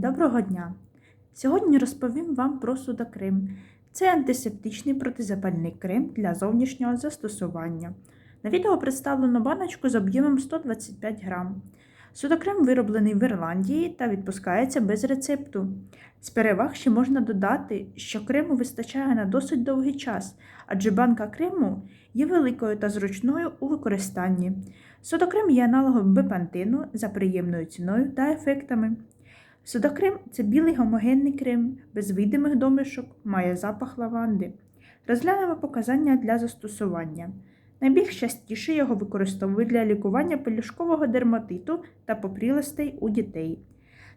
Доброго дня! Сьогодні розповім вам про судокрем. Це антисептичний протизапальний крем для зовнішнього застосування. На відео представлено баночку з об'ємом 125 грам. Судокрем вироблений в Ірландії та відпускається без рецепту. З переваг ще можна додати, що крему вистачає на досить довгий час, адже банка крему є великою та зручною у використанні. Судокрем є аналогом бепантину за приємною ціною та ефектами. Судокрем це білий гомогенний крем, без видимих домішок, має запах лаванди. Розглянемо показання для застосування. Найбільш частіше його використовують для лікування пелюшкового дерматиту та попрілостей у дітей.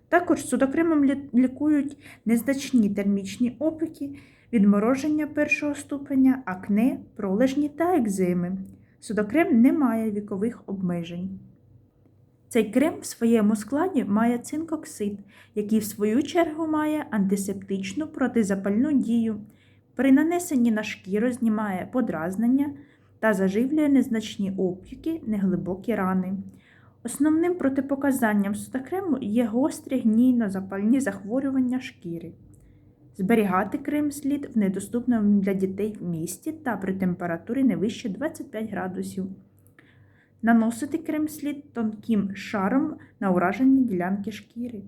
Також судокремом лікують незначні термічні опіки, відмороження першого ступеня, акне, пролежні та екземи. Судокрем не має вікових обмежень. Цей крем в своєму складі має цинкоксид, який в свою чергу має антисептичну протизапальну дію. При нанесенні на шкіру знімає подразнення та заживлює незначні опіки, неглибокі рани. Основним протипоказанням судокрему є гострі гнійно-запальні захворювання шкіри. Зберігати крем слід в недоступному для дітей місці та при температурі не вище 25 градусів. Наносити крем слід тонким шаром на уражені ділянки шкіри.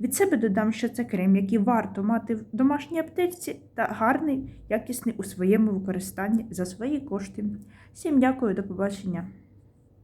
Від себе додам, що це крем, який варто мати в домашній аптечці та гарний, якісний у своєму використанні за свої кошти. Всім дякую, до побачення!